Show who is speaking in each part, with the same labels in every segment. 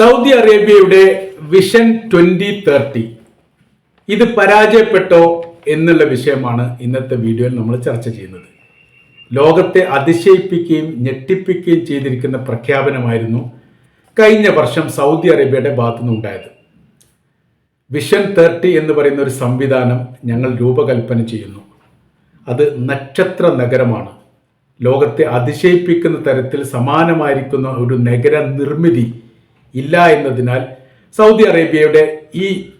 Speaker 1: Saudi അറേബ്യയുടെ vision twenty thirty. ഇത് പരാജയപ്പെട്ടോ എന്നുള്ള വിഷയമാണ് ഇന്നത്തെ വീഡിയോയിൽ നമ്മൾ ചർച്ച ചെയ്യുന്നത്. ലോകത്തെ അതിശയിപ്പിക്കുകയും ഞെട്ടിപ്പിക്കുകയും ചെയ്തിരിക്കുന്ന പ്രഖ്യാപനമായിരുന്നു കഴിഞ്ഞ വർഷം സൗദി അറേബ്യയുടെ ഭാഗത്തുനിന്നുണ്ടായത് വിഷൻ തേർട്ടി എന്ന് പറയുന്ന ഒരു സംവിധാനം ഞങ്ങൾ രൂപകൽപ്പന ചെയ്യുന്നു. അത് നക്ഷത്ര നഗരമാണ്. ലോകത്തെ അതിശയിപ്പിക്കുന്ന തരത്തിൽ സമാനമായിരിക്കുന്ന ഒരു നഗര നിർമ്മിതി ഇല്ല എന്നതിനാൽ സൗദി അറേബ്യയുടെ ഈ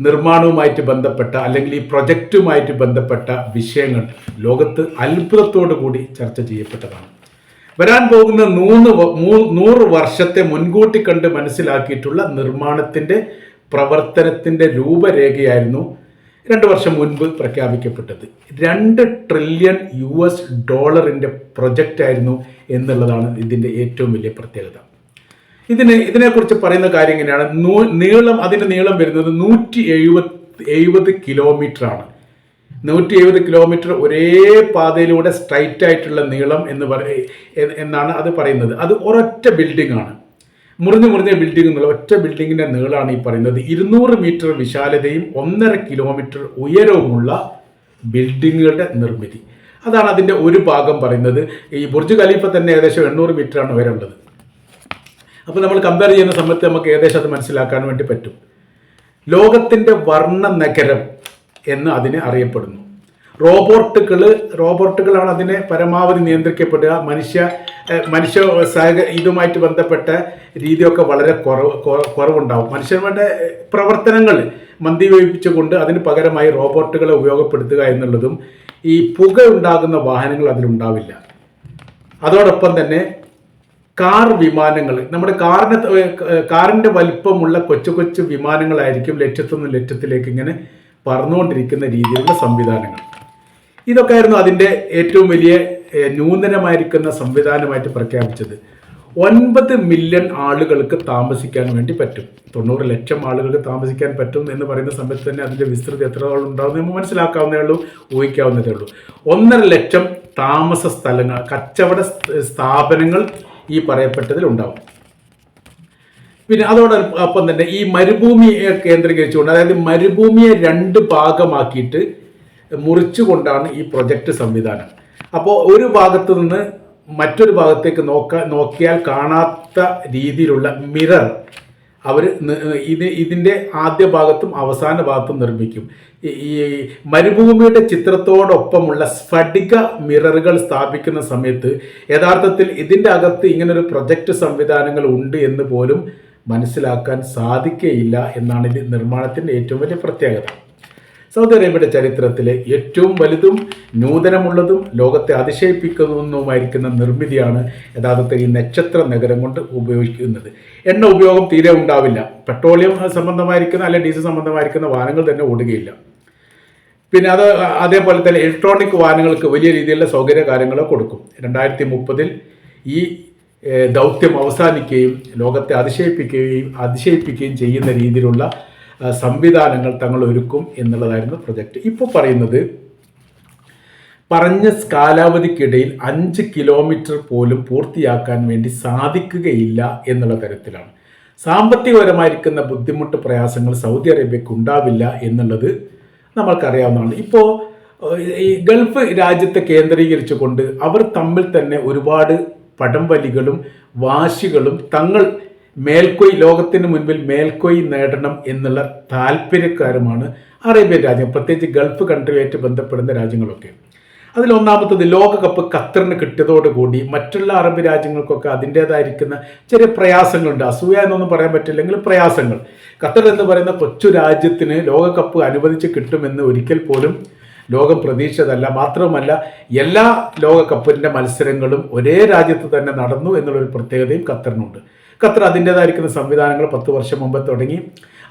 Speaker 1: നിർമ്മാണവുമായിട്ട് ബന്ധപ്പെട്ട അല്ലെങ്കിൽ ഈ പ്രൊജക്റ്റുമായിട്ട് ബന്ധപ്പെട്ട വിഷയങ്ങൾ ലോകത്ത് അത്ഭുതത്തോടു കൂടി ചർച്ച ചെയ്യപ്പെട്ടതാണ്. വരാൻ പോകുന്ന നൂന്ന് വ- മൂ- നൂറ് വർഷത്തെ മുൻകൂട്ടി കണ്ട് മനസ്സിലാക്കിയിട്ടുള്ള നിർമ്മാണത്തിന്റെ പ്രവർത്തനത്തിന്റെ രൂപരേഖയായിരുന്നു രണ്ട് വർഷം മുൻപ് പ്രഖ്യാപിക്കപ്പെട്ടത്. രണ്ട് ട്രില്യൺ യു എസ് ഡോളറിന്റെ പ്രൊജക്റ്റായിരുന്നു എന്നുള്ളതാണ് ഇതിന്റെ ഏറ്റവും വലിയ പ്രത്യേകത. ഇതിന് ഇതിനെക്കുറിച്ച് പറയുന്ന കാര്യം ഇങ്ങനെയാണ്. നീളം അതിന്റെ നീളം വരുന്നത് നൂറ്റി എഴുപത് എഴുപത് കിലോമീറ്റർ ആണ് നൂറ്റി എഴുപത് കിലോമീറ്റർ ഒരേ പാതയിലൂടെ സ്ട്രൈറ്റ് ആയിട്ടുള്ള നീളം എന്ന് പറ എന്നാണ് അത് പറയുന്നത്. അത് ഒരൊറ്റ ബിൽഡിംഗ് ആണ്. മുറിഞ്ഞു മുറിഞ്ഞ ബിൽഡിംഗ് എന്നുള്ള ഒറ്റ ബിൽഡിങ്ങിന്റെ നീളമാണ് ഈ പറയുന്നത്. ഇരുന്നൂറ് മീറ്റർ വിശാലതയും ഒന്നര കിലോമീറ്റർ ഉയരവുമുള്ള ബിൽഡിങ്ങുകളുടെ നിർമ്മിതി. അതാണ് അതിന്റെ ഒരു ഭാഗം പറയുന്നത്. ഈ ബുർജ് ഖലീഫ തന്നെ ഏകദേശം എണ്ണൂറ് മീറ്റർ ആണ് ഉയരമുള്ളത്. അപ്പോൾ നമ്മൾ കമ്പയർ ചെയ്യുന്ന സമയത്ത് നമുക്ക് ഏകദേശം അത് മനസ്സിലാക്കാൻ വേണ്ടി പറ്റും. ലോകത്തിന്റെ വർണ നഗരം എന്ന് അതിനെ അറിയപ്പെടുന്നു. റോബോട്ടുകൾ റോബോട്ടുകളാണ് അതിനെ പരമാവധി നിയന്ത്രിക്കപ്പെടുക. മനുഷ്യ മനുഷ്യ സഹക ഇതുമായിട്ട് ബന്ധപ്പെട്ട രീതിയൊക്കെ വളരെ കുറവ് കുറ- കുറവുണ്ടാവും. മനുഷ്യരുടെ പ്രവർത്തനങ്ങൾ മന്ദീഭവിപ്പിച്ചുകൊണ്ട് അതിന് പകരമായി റോബോട്ടുകളെ ഉപയോഗപ്പെടുത്തുക എന്നുള്ളതും ഈ പുക ഉണ്ടാകുന്ന വാഹനങ്ങൾ അതിലുണ്ടാവില്ല. അതോടൊപ്പം തന്നെ കാർ വിമാനങ്ങൾ. നമ്മുടെ കാറിന് കാറിന്റെ വലിപ്പമുള്ള കൊച്ചു കൊച്ചു വിമാനങ്ങളായിരിക്കും ലക്ഷ്യത്തുനിന്ന് ലക്ഷ്യത്തിലേക്ക് ഇങ്ങനെ പറന്നുകൊണ്ടിരിക്കുന്ന രീതിയിലുള്ള സംവിധാനങ്ങൾ. ഇതൊക്കെ ആയിരുന്നു അതിന്റെ ഏറ്റവും വലിയ ന്യൂനമായിരിക്കുന്ന സംവിധാനമായിട്ട് പ്രഖ്യാപിച്ചത്. ഒൻപത് മില്യൺ ആളുകൾക്ക് താമസിക്കാൻ വേണ്ടി പറ്റും. തൊണ്ണൂറ് ലക്ഷം ആളുകൾക്ക് താമസിക്കാൻ പറ്റും എന്ന് പറയുന്ന സമയത്ത് തന്നെ അതിന്റെ വിസ്തൃതി എത്രത്തോളം ഉണ്ടാവും നമുക്ക് മനസ്സിലാക്കാവുന്നേ ഉള്ളൂ ഊഹിക്കാവുന്നതേ ഉള്ളൂ. ഒന്നര ലക്ഷം താമസ സ്ഥലങ്ങൾ കച്ചവട സ്ഥാപനങ്ങൾ ഈ പറയപ്പെട്ടതിൽ ഉണ്ടാവും. പിന്നെ അതോടൊപ്പം തന്നെ ഈ മരുഭൂമിയെ കേന്ദ്രീകരിച്ചുകൊണ്ട് അതായത് മരുഭൂമിയെ രണ്ട് ഭാഗമാക്കിയിട്ട് മുറിച്ചുകൊണ്ടാണ് ഈ പ്രൊജക്ട് സംവിധാനം. അപ്പോൾ ഒരു ഭാഗത്ത് നിന്ന് മറ്റൊരു ഭാഗത്തേക്ക് നോക്ക നോക്കിയാൽ കാണാത്ത രീതിയിലുള്ള മിറർ അവർ ഇത് ഇതിന്റെ ആദ്യ ഭാഗത്തും അവസാന ഭാഗത്തും നിർമ്മിക്കും. ഈ- മരുഭൂമിയുടെ ചിത്രത്തോടൊപ്പമുള്ള സ്ഫടിക മിററുകൾ സ്ഥാപിക്കുന്ന സമയത്ത് യഥാർത്ഥത്തിൽ ഇതിന്റെ അകത്ത് ഇങ്ങനൊരു പ്രൊജക്റ്റ് സംവിധാനങ്ങൾ ഉണ്ട് എന്ന് പോലും മനസ്സിലാക്കാൻ സാധിക്കുകയില്ല എന്നാണ് ഇത് നിർമ്മാണത്തിന്റെ ഏറ്റവും വലിയ പ്രത്യേകത. സൗദി അറേബ്യയുടെ ചരിത്രത്തിലെ ഏറ്റവും വലുതും നൂതനമുള്ളതും ലോകത്തെ അതിശയിപ്പിക്കുന്നതുമായിരിക്കുന്ന നിർമ്മിതിയാണ് യഥാർത്ഥത്തിൽ ഈ നക്ഷത്ര നഗരം കൊണ്ട് ഉപയോഗിക്കുന്നത്. എണ്ണ ഉപയോഗം തീരെ ഉണ്ടാവില്ല. പെട്രോളിയം സംബന്ധമായിരിക്കുന്ന അല്ലെങ്കിൽ ഡീസൽ സംബന്ധമായിരിക്കുന്ന വാഹനങ്ങൾ തന്നെ ഓടുകയില്ല. പിന്നെ അത് അതേപോലെ തന്നെ ഇലക്ട്രോണിക് വാഹനങ്ങൾക്ക് വലിയ രീതിയിലുള്ള സൗകര്യ കാര്യങ്ങൾ കൊടുക്കും. രണ്ടായിരത്തി മുപ്പതിൽ ഈ ദൗത്യം അവസാനിക്കുകയും ലോകത്തെ അതിശയിപ്പിക്കുകയും അതിശയിപ്പിക്കുകയും ചെയ്യുന്ന രീതിയിലുള്ള സംവിധാനങ്ങൾ തങ്ങൾ ഒരുക്കും എന്നുള്ളതായിരുന്നു പ്രൊജക്റ്റ് ഇപ്പോൾ പറയുന്നത് പറഞ്ഞ കാലാവധിക്കിടയിൽ അഞ്ച് കിലോമീറ്റർ പോലും പൂർത്തിയാക്കാൻ വേണ്ടി സാധിക്കുകയില്ല എന്നുള്ള തരത്തിലാണ്. സാമ്പത്തികപരമായിരിക്കുന്ന ബുദ്ധിമുട്ട് പ്രയാസങ്ങൾ സൗദി അറേബ്യക്ക് ഉണ്ടാവില്ല എന്നുള്ളത് നമ്മൾക്കറിയാവുന്നതാണ്. ഇപ്പോൾ ഈ ഗൾഫ് രാജ്യത്തെ കേന്ദ്രീകരിച്ചുകൊണ്ട് അവർ തമ്മിൽ തന്നെ ഒരുപാട് പടംവലികളും വാശികളും തങ്ങൾ മേൽക്കൊയ് ലോകത്തിന് മുൻപിൽ മേൽക്കൊയ് നേടണം എന്നുള്ള താല്പര്യക്കാരുമാണ് അറേബ്യൻ രാജ്യം പ്രത്യേകിച്ച് ഗൾഫ് കൺട്രിയായിട്ട് ബന്ധപ്പെടുന്ന രാജ്യങ്ങളൊക്കെ. അതിൽ ഒന്നാമത്തത് ലോകകപ്പ് ഖത്തറിന് കിട്ടിയതോടുകൂടി മറ്റുള്ള അറബ് രാജ്യങ്ങൾക്കൊക്കെ അതിന്റേതായിരിക്കുന്ന ചെറിയ പ്രയാസങ്ങളുണ്ട്. അസൂയ എന്നൊന്നും പറയാൻ പറ്റില്ലെങ്കിൽ പ്രയാസങ്ങൾ. ഖത്തർ എന്ന് പറയുന്ന കൊച്ചു രാജ്യത്തിന് ലോകകപ്പ് അനുവദിച്ച് കിട്ടുമെന്ന് ഒരിക്കൽ പോലും ലോകം പ്രതീക്ഷിച്ചതല്ല. മാത്രവുമല്ല എല്ലാ ലോകകപ്പിന്റെ മത്സരങ്ങളും ഒരേ രാജ്യത്ത് തന്നെ നടന്നു എന്നുള്ളൊരു പ്രത്യേകതയും ഖത്തറിനുണ്ട്. ഖത്തർ അതിന്റേതായിരിക്കുന്ന സംവിധാനങ്ങൾ പത്ത് വർഷം മുമ്പ് തുടങ്ങി.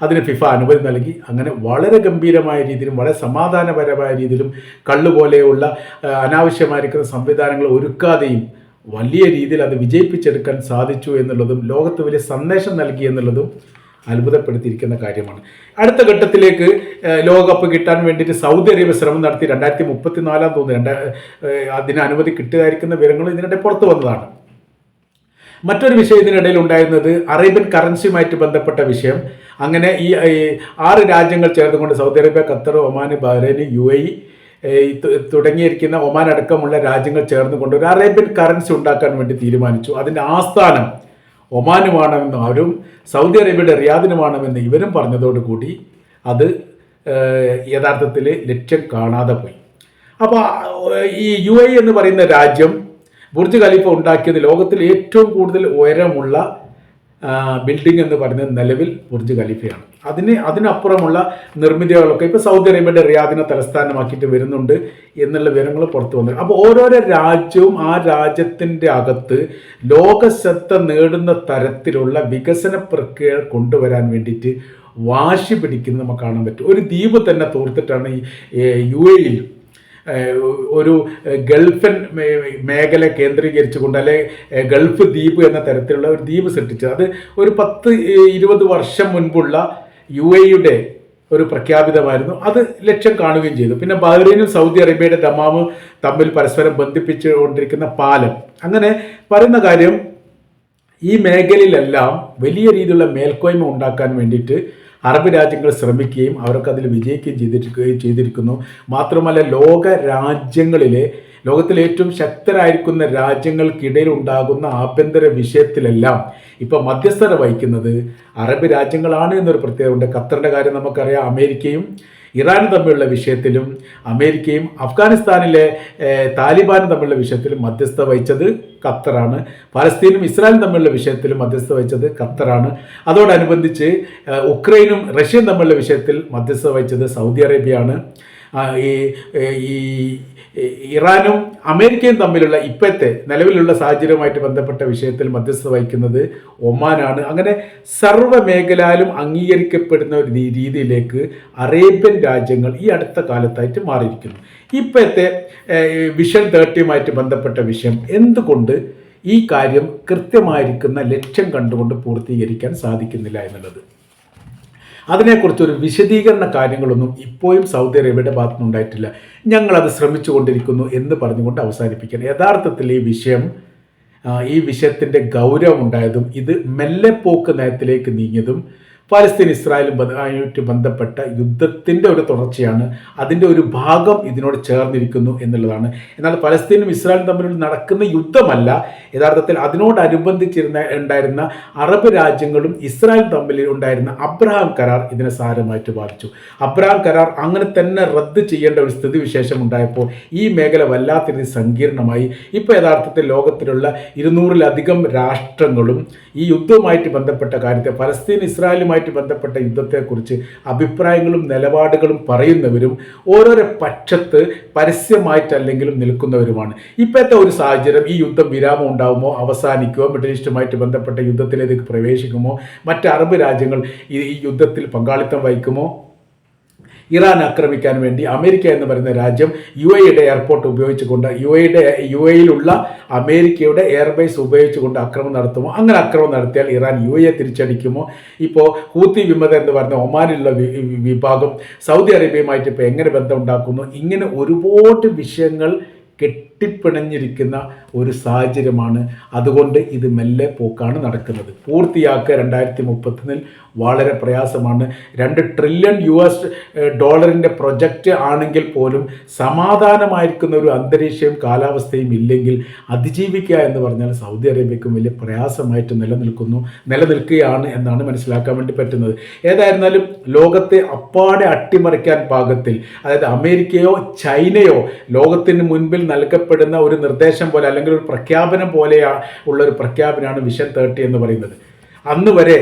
Speaker 1: അതിന് ഫിഫ അനുമതി നൽകി. അങ്ങനെ വളരെ ഗംഭീരമായ രീതിയിലും വളരെ സമാധാനപരമായ രീതിയിലും കള്ളുപോലെയുള്ള അനാവശ്യമായിരിക്കുന്ന സംവിധാനങ്ങൾ ഒരുക്കാതെയും വലിയ രീതിയിൽ അത് വിജയിപ്പിച്ചെടുക്കാൻ സാധിച്ചു എന്നുള്ളതും ലോകത്ത് വലിയ സന്ദേശം നൽകി എന്നുള്ളതും അത്ഭുതപ്പെടുത്തിയിരിക്കുന്ന കാര്യമാണ്. അടുത്ത ഘട്ടത്തിലേക്ക് ലോകകപ്പ് കിട്ടാൻ വേണ്ടിയിട്ട് സൗദി അറേബ്യ ശ്രമം നടത്തി. രണ്ടായിരത്തി മുപ്പത്തിനാലാം തോന്നുന്നു. രണ്ടാ അതിന് അനുമതി കിട്ടുകയായിരിക്കുന്ന വിവരങ്ങൾ ഇതിനിടെ പുറത്തു വന്നതാണ്. മറ്റൊരു വിഷയം ഇതിനിടയിൽ ഉണ്ടായിരുന്നത് അറേബ്യൻ കറൻസിയുമായിട്ട് ബന്ധപ്പെട്ട വിഷയം. അങ്ങനെ ഈ ആറ് രാജ്യങ്ങൾ ചേർന്നുകൊണ്ട് Saudi Arabia Qatar Oman Bahrain U A തുടങ്ങിയിരിക്കുന്ന Oman അടക്കമുള്ള രാജ്യങ്ങൾ ചേർന്നുകൊണ്ട് ഒരു അറേബ്യൻ കറൻസി ഉണ്ടാക്കാൻ വേണ്ടി തീരുമാനിച്ചു. അതിന്റെ ആസ്ഥാനം ഒമാനുമാണെന്നും അവരും സൗദി അറേബ്യയുടെ റിയാദിനുമാണെന്ന് ഇവരും പറഞ്ഞതോടുകൂടി അത് യഥാർത്ഥത്തിൽ ലക്ഷ്യം കാണാതെ പോയി. അപ്പോൾ ഈ യു എന്ന് പറയുന്ന രാജ്യം ബുർജ് ഖലീഫ ഉണ്ടാക്കിയത് ലോകത്തിൽ ഏറ്റവും കൂടുതൽ ഉയരമുള്ള ബിൽഡിംഗ് എന്ന് പറയുന്നത് നിലവിൽ ബുർജ് ഖലീഫയാണ്. അതിന് അതിനപ്പുറമുള്ള നിർമ്മിതികളൊക്കെ ഇപ്പോൾ സൗദി അറേബ്യയുടെ റിയാദിനെ തലസ്ഥാനമാക്കിയിട്ട് വരുന്നുണ്ട് എന്നുള്ള വിവരങ്ങൾ പുറത്തു വന്നു അപ്പോൾ ഓരോരോ രാജ്യവും ആ രാജ്യത്തിന്റെ അകത്ത് ലോകശ്രദ്ധ നേടുന്ന തരത്തിലുള്ള വികസന പ്രക്രിയ കൊണ്ടുവരാൻ വേണ്ടിയിട്ട് വാശി പിടിക്കുന്നത് നമുക്ക് കാണാൻ പറ്റും. ഒരു ദ്വീപ് തന്നെ തോർത്തിട്ടാണ് ഈ യു എയിൽ ഒരു ഗൾഫൻ മേഖല കേന്ദ്രീകരിച്ചുകൊണ്ട് അല്ലെ ഗൾഫ് ദ്വീപ് എന്ന തരത്തിലുള്ള ഒരു ദ്വീപ് സൃഷ്ടിച്ചത്. അത് ഒരു പത്ത് ഇരുപത് വർഷം മുൻപുള്ള യു എയുടെ ഒരു പ്രഖ്യാപിതമായിരുന്നു. അത് ലക്ഷ്യം കാണുകയും ചെയ്തു. പിന്നെ ബഹ്റൈനും സൗദി അറേബ്യയുടെ ദമാമ് തമ്മിൽ പരസ്പരം ബന്ധിപ്പിച്ചുകൊണ്ടിരിക്കുന്ന പാലം. അങ്ങനെ പറയുന്ന കാര്യം ഈ മേഖലയിലെല്ലാം വലിയ രീതിയിലുള്ള മേൽക്കോയ്മ ഉണ്ടാക്കാൻ വേണ്ടിയിട്ട് അറബ് രാജ്യങ്ങൾ ശ്രമിക്കുകയും അവർക്കതിൽ വിജയിക്കുകയും ചെയ്തിരിക്കുകയും ചെയ്തിരിക്കുന്നു. മാത്രമല്ല ലോക രാജ്യങ്ങളിലെ ലോകത്തിലെ ഏറ്റവും ശക്തരായിരിക്കുന്ന രാജ്യങ്ങൾക്കിടയിൽ ഉണ്ടാകുന്ന ആഭ്യന്തര വിഷയത്തിലെല്ലാം ഇപ്പൊ മധ്യസ്ഥത വഹിക്കുന്നത് അറബ് രാജ്യങ്ങളാണ് എന്നൊരു പ്രത്യേകതയുണ്ട്. ഖത്തറിന്റെ കാര്യം നമുക്കറിയാം അമേരിക്കയും ഇറാനും തമ്മിലുള്ള വിഷയത്തിലും അമേരിക്കയും അഫ്ഗാനിസ്ഥാനിലെ താലിബാനും തമ്മിലുള്ള വിഷയത്തിലും മധ്യസ്ഥ വഹിച്ചത് ഖത്തറാണ്. പലസ്തീനും ഇസ്രായേലും തമ്മിലുള്ള വിഷയത്തിലും മധ്യസ്ഥ വഹിച്ചത് ഖത്തറാണ്. അതോടനുബന്ധിച്ച് ഉക്രൈനും റഷ്യയും തമ്മിലുള്ള വിഷയത്തിൽ മധ്യസ്ഥ വഹിച്ചത് സൗദി അറേബ്യയാണ്. ഈ ഈ ഇറാനും അമേരിക്കയും തമ്മിലുള്ള ഇപ്പോഴത്തെ നിലവിലുള്ള സാഹചര്യവുമായിട്ട് ബന്ധപ്പെട്ട വിഷയത്തിൽ മധ്യസ്ഥത വഹിക്കുന്നത് ഒമാനാണ്. അങ്ങനെ സർവ മേഖലയിലും അംഗീകരിക്കപ്പെടുന്ന ഒരു രീതിയിലേക്ക് അറേബ്യൻ രാജ്യങ്ങൾ ഈ അടുത്ത കാലത്തായിട്ട് മാറിയിരിക്കുന്നു. ഇപ്പോഴത്തെ വിഷൻ തേർട്ടിയുമായിട്ട് ബന്ധപ്പെട്ട വിഷയം എന്തുകൊണ്ട് ഈ കാര്യം കൃത്യമായിരിക്കുന്ന ലക്ഷ്യം കണ്ടുകൊണ്ട് പൂർത്തീകരിക്കാൻ സാധിക്കുന്നില്ല എന്നുള്ളത്? അതിനെക്കുറിച്ച് ഒരു വിശദീകരണ കാര്യങ്ങളൊന്നും ഇപ്പോഴും സൗദി അറേബ്യയുടെ ഭാഗത്തു ഉണ്ടായിട്ടില്ല ഞങ്ങളത് ശ്രമിച്ചുകൊണ്ടിരിക്കുന്നു എന്ന് പറഞ്ഞുകൊണ്ട് അവസാനിപ്പിക്കണം യഥാർത്ഥത്തിൽ ഈ വിഷയം ഈ വിഷയത്തിന്റെ ഗൗരവം ഉണ്ടായതും ഇത് മെല്ലെപ്പോക്ക് നയത്തിലേക്ക് നീങ്ങിയതും പാലസ്തീൻ ഇസ്രായേലും ബന്ധപ്പെട്ട യുദ്ധത്തിന്റെ ഒരു തുടർച്ചയാണ് അതിന്റെ ഒരു ഭാഗം ഇതിനോട് ചേർന്നിരിക്കുന്നു എന്നുള്ളതാണ്. എന്നാൽ പലസ്തീനും ഇസ്രായേലും തമ്മിൽ നടക്കുന്ന യുദ്ധമല്ല. യഥാർത്ഥത്തിൽ അതിനോടനുബന്ധിച്ചിരുന്ന ഉണ്ടായിരുന്ന അറബ് രാജ്യങ്ങളും ഇസ്രായേൽ തമ്മിൽ ഉണ്ടായിരുന്ന അബ്രഹാം കരാർ ഇതിനെ സാരമായിട്ട് ബാധിച്ചു. അബ്രഹാം കരാർ അങ്ങനെ തന്നെ റദ്ദ് ചെയ്യേണ്ട ഒരു സ്ഥിതിവിശേഷം ഉണ്ടായപ്പോൾ ഈ മേഖല വല്ലാത്ത രീതി സങ്കീർണമായി. ഇപ്പോൾ യഥാർത്ഥത്തിൽ ലോകത്തിലുള്ള ഇരുന്നൂറിലധികം രാഷ്ട്രങ്ങളും ഈ യുദ്ധവുമായിട്ട് ബന്ധപ്പെട്ട കാര്യത്തെ പലസ്തീൻ ഇസ്രായേലുമായിട്ട് ബന്ധപ്പെട്ട യുദ്ധത്തെക്കുറിച്ച് അഭിപ്രായങ്ങളും നിലപാടുകളും പറയുന്നവരും ഓരോരോ പക്ഷത്ത് പരസ്യമായിട്ടല്ലെങ്കിലും നിൽക്കുന്നവരുമാണ്. ഇപ്പോഴത്തെ ഒരു സാഹചര്യം? ഈ യുദ്ധം വിരാമം ഉണ്ടാകുമോ അവസാനിക്കുമോ? മിഡിൽ ഈസ്റ്റുമായിട്ട് ബന്ധപ്പെട്ട യുദ്ധത്തിലേക്ക് പ്രവേശിക്കുമോ? മറ്റ് അറബ് രാജ്യങ്ങൾ ഈ യുദ്ധത്തിൽ പങ്കാളിത്തം വഹിക്കുമോ? ഇറാൻ ആക്രമിക്കാൻ വേണ്ടി അമേരിക്ക എന്ന് പറയുന്ന രാജ്യം യു എയുടെ എയർപോർട്ട് ഉപയോഗിച്ചുകൊണ്ട് യു എയുടെ യു എയിലുള്ള അമേരിക്കയുടെ എയർബേസ് ഉപയോഗിച്ചുകൊണ്ട് ആക്രമണം നടത്തുമോ? അങ്ങനെ ആക്രമണം നടത്തിയാൽ ഇറാൻ യു എ തിരിച്ചടിക്കുമോ? ഇപ്പോൾ ഹൂത്തി വിമത എന്ന് പറയുന്ന ഒമാനിലുള്ള വിഭാഗം സൗദി അറേബ്യയുമായിട്ട് ഇപ്പോൾ എങ്ങനെ ബന്ധം ഉണ്ടാക്കുന്നു ഇങ്ങനെ ഒരുപാട് വിഷയങ്ങൾ കെട്ടിപ്പിണഞ്ഞിരിക്കുന്ന ഒരു സാഹചര്യമാണ്. അതുകൊണ്ട് ഇത് മെല്ലെ പോക്കാണ് നടക്കുന്നത്. പൂർത്തിയാക്കുക രണ്ടായിരത്തി മുപ്പത്തൊന്നിൽ വളരെ പ്രയാസമാണ്. രണ്ട് ട്രില്യൺ യു എസ് ഡോളറിന്റെ പ്രൊജക്റ്റ് ആണെങ്കിൽ പോലും സമാധാനമായിരിക്കുന്ന ഒരു അന്തരീക്ഷവും കാലാവസ്ഥയും ഇല്ലെങ്കിൽ അതിജീവിക്കുക എന്ന് പറഞ്ഞാൽ സൗദി അറേബ്യക്കും വലിയ പ്രയാസമായിട്ട് നിലനിൽക്കുന്നു നിലനിൽക്കുകയാണ് എന്നാണ് മനസ്സിലാക്കാൻ വേണ്ടി പറ്റുന്നത്. ഏതായിരുന്നാലും ലോകത്തെ അപ്പാടെ അട്ടിമറിക്കാൻ പാകത്തിൽ അതായത് അമേരിക്കയോ ചൈനയോ ലോകത്തിന് മുൻപിൽ നൽകപ്പെടുന്ന ഒരു നിർദ്ദേശം പോലെ അല്ലെങ്കിൽ ഒരു പ്രഖ്യാപനം പോലെയാ ഉള്ള ഒരു പ്രഖ്യാപനമാണ് വിഷൻ തേർട്ടി എന്ന് പറയുന്നത്. അന്ന് വരെ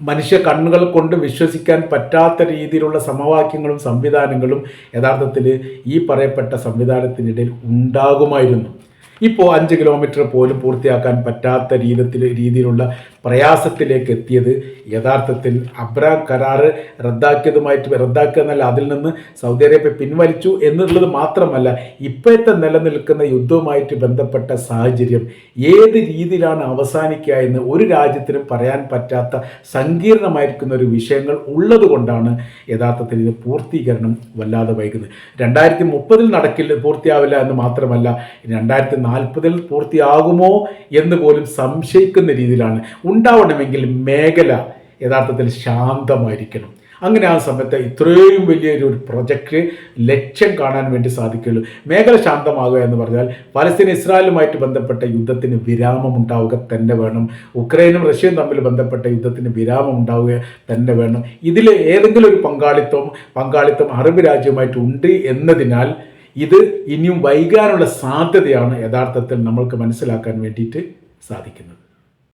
Speaker 1: മനുഷ്യ കണ്ണുകൾ കൊണ്ട് വിശ്വസിക്കാൻ പറ്റാത്ത രീതിയിലുള്ള സമവാക്യങ്ങളും സംവിധാനങ്ങളും യഥാർത്ഥത്തിൽ ഈ പറയപ്പെട്ട സംവിധാനത്തിനിടയിൽ ഉണ്ടാകുമായിരുന്നു. ഇപ്പോൾ അഞ്ച് കിലോമീറ്റർ പോലും പൂർത്തിയാക്കാൻ പറ്റാത്ത രീതിയിൽ രീതിയിലുള്ള പ്രയാസത്തിലേക്ക് എത്തിയത് യഥാർത്ഥത്തിൽ അബ്രാം കരാറ് റദ്ദാക്കിയതുമായിട്ട് റദ്ദാക്കുക അതിൽ നിന്ന് സൗദി അറേബ്യ പിൻവലിച്ചു എന്നുള്ളത് മാത്രമല്ല ഇപ്പോഴത്തെ നിലനിൽക്കുന്ന യുദ്ധവുമായിട്ട് ബന്ധപ്പെട്ട സാഹചര്യം ഏത് രീതിയിലാണ് അവസാനിക്കുക എന്ന് ഒരു രാജ്യത്തിനും പറയാൻ പറ്റാത്ത സങ്കീർണമായിരിക്കുന്ന ഒരു വിഷയങ്ങൾ ഉള്ളത് കൊണ്ടാണ് യഥാർത്ഥത്തിൽ ഇത് പൂർത്തീകരണം വല്ലാതെ വൈകുന്നത്. രണ്ടായിരത്തി മുപ്പതിൽ നടക്കില്ല പൂർത്തിയാവില്ല എന്ന് മാത്രമല്ല രണ്ടായിരത്തി നാൽപ്പതിൽ പൂർത്തിയാകുമോ എന്ന് പോലും സംശയിക്കുന്ന രീതിയിലാണ്. ഉണ്ടാവണമെങ്കിൽ മേഖല യഥാർത്ഥത്തിൽ ശാന്തമായിരിക്കണം. അങ്ങനെ ആ സമയത്ത് ഇത്രയും വലിയൊരു പ്രൊജക്റ്റ് ലക്ഷ്യം കാണാൻ വേണ്ടി സാധിക്കുള്ളൂ. മേഖല ശാന്തമാകുക എന്ന് പറഞ്ഞാൽ പലസ്തീൻ ഇസ്രായേലുമായിട്ട് ബന്ധപ്പെട്ട യുദ്ധത്തിന് വിരാമം ഉണ്ടാവുക തന്നെ വേണം. ഉക്രൈനും റഷ്യയും തമ്മിൽ ബന്ധപ്പെട്ട യുദ്ധത്തിന് വിരാമം ഉണ്ടാവുക തന്നെ വേണം. ഇതിൽ ഏതെങ്കിലും ഒരു പങ്കാളിത്തം പങ്കാളിത്തം അറബ് രാജ്യവുമായിട്ട് ഉണ്ട് എന്നതിനാൽ ഇത് ഇനിയും വൈകാനുള്ള സാധ്യതയാണ് യഥാർത്ഥത്തിൽ നമ്മൾക്ക് മനസ്സിലാക്കാൻ വേണ്ടിയിട്ട് സാധിക്കുന്നത്.